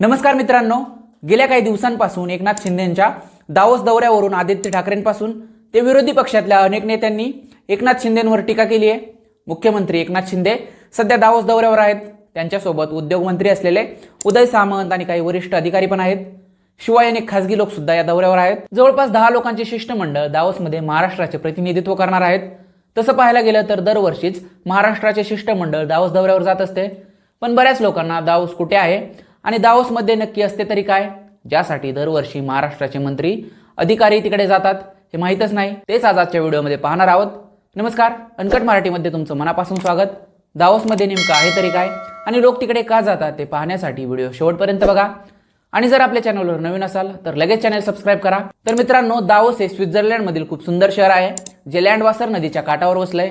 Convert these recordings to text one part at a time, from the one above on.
नमस्कार मित्रांनो. गेल्या काही दिवसांपासून एकनाथ शिंदेंच्या दावोस दौऱ्यावरून आदित्य ठाकरेंपासून ते विरोधी पक्षातल्या अनेक नेत्यांनी एकनाथ शिंदेंवर टीका केली आहे. मुख्यमंत्री एकनाथ शिंदे सध्या दावोस दौऱ्यावर आहेत. त्यांच्यासोबत उद्योगमंत्री असलेले उदय सामंत आणि काही वरिष्ठ अधिकारी पण आहेत. शिवाय अनेक खासगी लोक सुद्धा या दौऱ्यावर आहेत. जवळपास दहा लोकांचे शिष्टमंडळ दावोसमध्ये महाराष्ट्राचे प्रतिनिधित्व करणार आहेत. तसं पाहायला गेलं तर दरवर्षीच महाराष्ट्राचे शिष्टमंडळ दावोस दौऱ्यावर जात असते. पण बऱ्याच लोकांना दावोस कुठे आहे? आणि दावोसमध्ये नक्की असते तरी काय? ज्यासाठी दरवर्षी महाराष्ट्राचे मंत्री अधिकारी तिकडे जातात हे माहीतच नाही. तेच आज आजच्या व्हिडिओमध्ये पाहणार आहोत. नमस्कार. अनकट मराठीमध्ये तुमचं मनापासून स्वागत. दावोसमध्ये नेमकं आहे तरी काय? आणि लोक तिकडे का जातात ते पाहण्यासाठी व्हिडिओ शेवटपर्यंत बघा. आणि जर आपल्या चॅनलवर नवीन असाल तर लगेच चॅनल सबस्क्राईब करा. तर मित्रांनो दावोस हे स्वित्झर्लंडमधील खूप सुंदर शहर आहे जे लँडवासर नदीच्या काठावर वसलंय.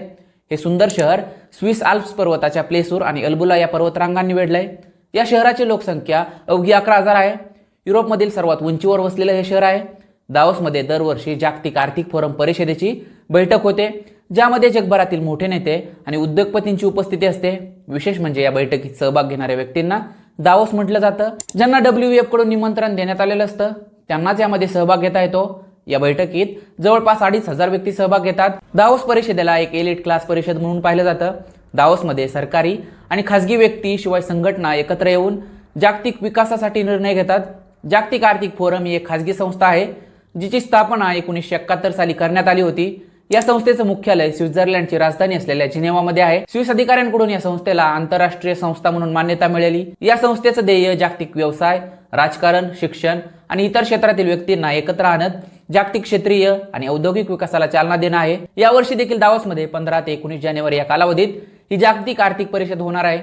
हे सुंदर शहर स्विस आल्प्स पर्वताच्या प्लेसूर आणि अल्बुला या पर्वतरांगांनी वेढलंय. या शहराची लोकसंख्या अवघी अकरा हजार आहे. युरोपमधील सर्वात उंचीवर वसलेलं हे शहर आहे. दावसमध्ये दरवर्षी जागतिक आर्थिक फोरम परिषदेची बैठक होते ज्यामध्ये जगभरातील मोठे नेते आणि उद्योगपतींची उपस्थिती असते. विशेष म्हणजे या बैठकीत सहभाग घेणाऱ्या व्यक्तींना दावोस म्हटलं जातं. ज्यांना डब्ल्यू एफकडून निमंत्रण देण्यात आलेलं असतं त्यांनाच यामध्ये सहभाग घेता येतो. या बैठकीत जवळपास अडीच हजार व्यक्ती सहभाग घेतात. दावोस परिषदेला एक एलिट क्लास परिषद म्हणून पाहिलं जातं. दावोसमध्ये सरकारी आणि खासगी व्यक्ती शिवाय संघटना एकत्र येऊन जागतिक विकासासाठी निर्णय घेतात. जागतिक आर्थिक फोरम ही एक खासगी संस्था आहे जिची स्थापना एकोणीसशे एकाहत्तर साली करण्यात आली होती. या संस्थेचं मुख्यालय स्वित्झर्लंडची राजधानी असलेल्या जिनेवामध्ये आहे. स्विस अधिकाऱ्यांकडून या संस्थेला आंतरराष्ट्रीय संस्था म्हणून मान्यता मिळाली. या संस्थेचं ध्येय जागतिक व्यवसाय राजकारण शिक्षण आणि इतर क्षेत्रातील व्यक्तींना एकत्र आणत जागतिक क्षेत्रीय आणि औद्योगिक विकासाला चालना देणं आहे. यावर्षी देखील दावसमध्ये पंधरा ते एकोणीस जानेवारी या कालावधीत ही जागतिक आर्थिक परिषद होणार आहे.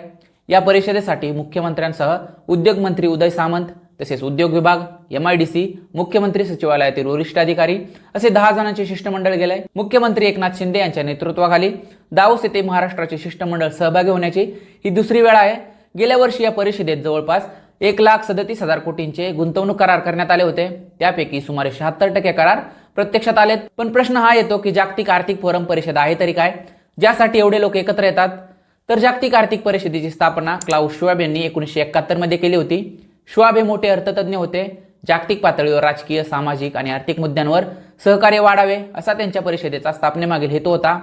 या परिषदेसाठी मुख्यमंत्र्यांसह उद्योग मंत्री उदय सामंत तसेच उद्योग विभाग एम आय डी सी मुख्यमंत्री सचिवालयातील वरिष्ठ अधिकारी असे दहा जणांचे शिष्टमंडळ गेले. मुख्यमंत्री एकनाथ शिंदे यांच्या नेतृत्वाखाली दावोस येथे महाराष्ट्राचे शिष्टमंडळ सहभागी होण्याची ही दुसरी वेळ आहे. गेल्या वर्षी या परिषदेत जवळपास एक लाख सदतीस हजार कोटींचे गुंतवणूक करार करण्यात आले होते. त्यापैकी सुमारे शहात्तर टक्के करार प्रत्यक्षात आलेत. पण प्रश्न हा येतो की जागतिक आर्थिक फोरम परिषद आहे तरी काय? ज्यासाठी एवढे लोक एकत्र येतात. तर जागतिक आर्थिक परिषदेची स्थापना क्लाउस श्वाब यांनी एकोणीसशे एकाहत्तरमध्ये केली होती. श्वाब हे मोठे अर्थतज्ञ होते. जागतिक पातळीवर राजकीय सामाजिक आणि आर्थिक मुद्द्यांवर सहकार्य वाढावे असा त्यांच्या परिषदेचा स्थापनेमागील हेतू होता.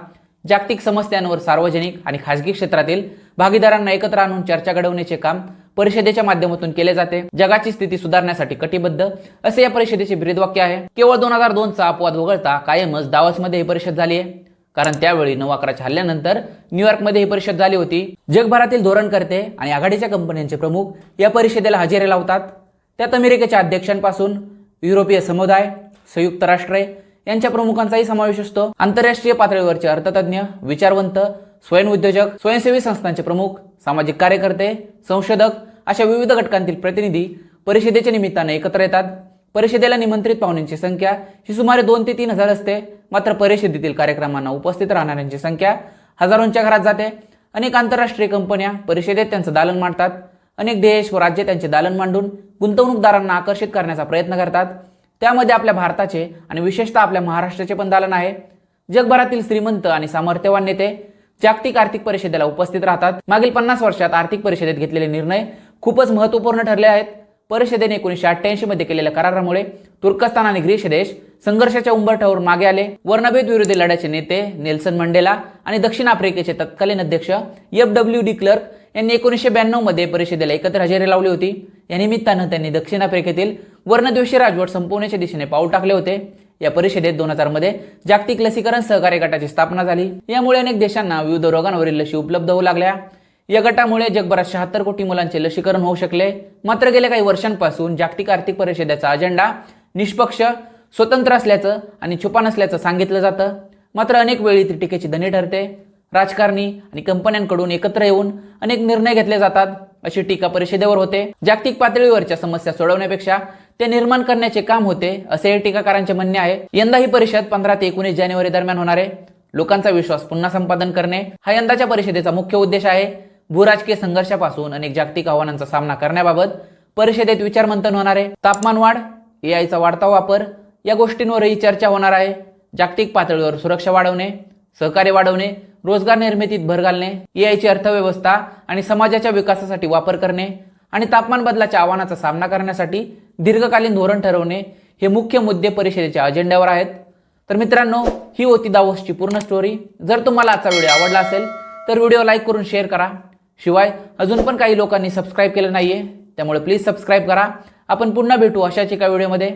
जागतिक समस्यांवर सार्वजनिक आणि खासगी क्षेत्रातील भागीदारांना एकत्र आणून चर्चा घडवण्याचे काम परिषदेच्या माध्यमातून केले जाते. जगाची स्थिती सुधारण्यासाठी कटिबद्ध असे या परिषदेचे ब्रीदवाक्य आहे. केवळ दोन हजार दोनचा अपवाद वगळता कायमच दावसमध्ये ही परिषद झाली आहे कारण त्यावेळी नऊ अकराच्या हल्ल्यानंतर न्यूयॉर्कमध्ये ही परिषद झाली होती. जगभरातील धोरणकर्ते आणि आघाडीच्या कंपन्यांचे प्रमुख या परिषदेला हजेरी लावतात. त्यात अमेरिकेच्या अध्यक्षांपासून युरोपीय समुदाय संयुक्त राष्ट्रे यांच्या प्रमुखांचाही समावेश असतो. आंतरराष्ट्रीय पातळीवरचे अर्थतज्ञ विचारवंत स्वयंउद्योजक स्वयंसेवी संस्थांचे प्रमुख सामाजिक कार्यकर्ते संशोधक अशा विविध घटकांतील प्रतिनिधी परिषदेच्या निमित्ताने एकत्र येतात. परिषदेला निमंत्रित पाहुण्यांची संख्या ही सुमारे दोन ते तीन हजार असते. मात्र परिषदेतील कार्यक्रमांना उपस्थित राहणाऱ्यांची संख्या हजारोंच्या घरात जाते. अनेक आंतरराष्ट्रीय कंपन्या परिषदेत त्यांचं दालन मांडतात. अनेक देश व राज्य त्यांचे दालन मांडून गुंतवणूकदारांना आकर्षित करण्याचा प्रयत्न करतात. त्यामध्ये आपल्या भारताचे आणि विशेषतः आपल्या महाराष्ट्राचे पण दालन आहे. जगभरातील श्रीमंत आणि सामर्थ्यवान नेते जागतिक आर्थिक परिषदेला उपस्थित राहतात. मागील पन्नास वर्षात आर्थिक परिषदेत घेतलेले निर्णय खूपच महत्त्वपूर्ण ठरले आहेत. परिषदेने एकोणीसशे अठ्ठ्याऐंशी मध्ये केलेल्या करारामुळे तुर्कस्तान आणि ग्रीस देश संघर्षाच्या उंबरठ्यावर मागे आले. वर्णभेद विरोधी लढ्याचे नेते नेल्सन मंडेला आणि दक्षिण आफ्रिकेचे तत्कालीन अध्यक्ष एफ डब्ल्यू डी क्लर्क यांनी एकोणीसशे ब्याण्णवमध्ये परिषदेला एकत्र हजेरी लावली होती. या निमित्तानं त्यांनी दक्षिण आफ्रिकेतील वर्णद्वेषी राजवट संपवण्याच्या दिशेने पाऊल टाकले होते. या परिषदेत दोन हजारमध्ये जागतिक लसीकरण सहकार्य गटाची स्थापना झाली. यामुळे अनेक देशांना विविध रोगांवरील लशी उपलब्ध होऊ लागल्या. या गटामुळे जगभरात शहात्तर कोटी मुलांचे लसीकरण होऊ शकले. मात्र गेल्या काही वर्षांपासून जागतिक आर्थिक परिषदेचा अजेंडा निष्पक्ष स्वतंत्र असल्याचं आणि छुपा नसल्याचं सांगितलं जातं. मात्र अनेक वेळी ती टीकेची धनी ठरते. राजकारणी आणि कंपन्यांकडून एकत्र येऊन अनेक निर्णय घेतले जातात अशी टीका परिषदेवर होते. जागतिक पातळीवरच्या समस्या सोडवण्यापेक्षा ते निर्माण करण्याचे काम होते असे हे टीकाकारांचे म्हणणे आहे. यंदा ही परिषद पंधरा ते एकोणीस जानेवारी दरम्यान होणार आहे. लोकांचा विश्वास पुन्हा संपादन करणे हा यंदाच्या परिषदेचा मुख्य उद्देश आहे. भूराजकीय संघर्षापासून अनेक जागतिक आव्हानांचा सामना करण्याबाबत परिषदेत विचारमंथन होणार आहे. तापमान वाढ एआयचा वाढता वापर या गोष्टींवरही चर्चा होणार आहे. जागतिक पातळीवर सुरक्षा वाढवणे सहकार्य वाढवणे रोजगार निर्मितीत भर घालणे एआयची अर्थव्यवस्था आणि समाजाच्या विकासासाठी वापर करणे आणि तापमान बदलाच्या आव्हानाचा सामना करण्यासाठी दीर्घकालीन धोरण ठरवणे हे मुख्य मुद्दे परिषदेच्या अजेंड्यावर आहेत. तर मित्रांनो ही होती दावोसची पूर्ण स्टोरी जर तुम्हाला आजचा व्हिडिओ आवडला असेल तर व्हिडिओ लाईक करून शेअर करा. शिवाय अजून पण काही लोकांनी सबस्क्राईब केलं नाही आहे त्यामुळे प्लीज सबस्क्राईब करा. आपण पुन्हा भेटू अशाच एका व्हिडिओमध्ये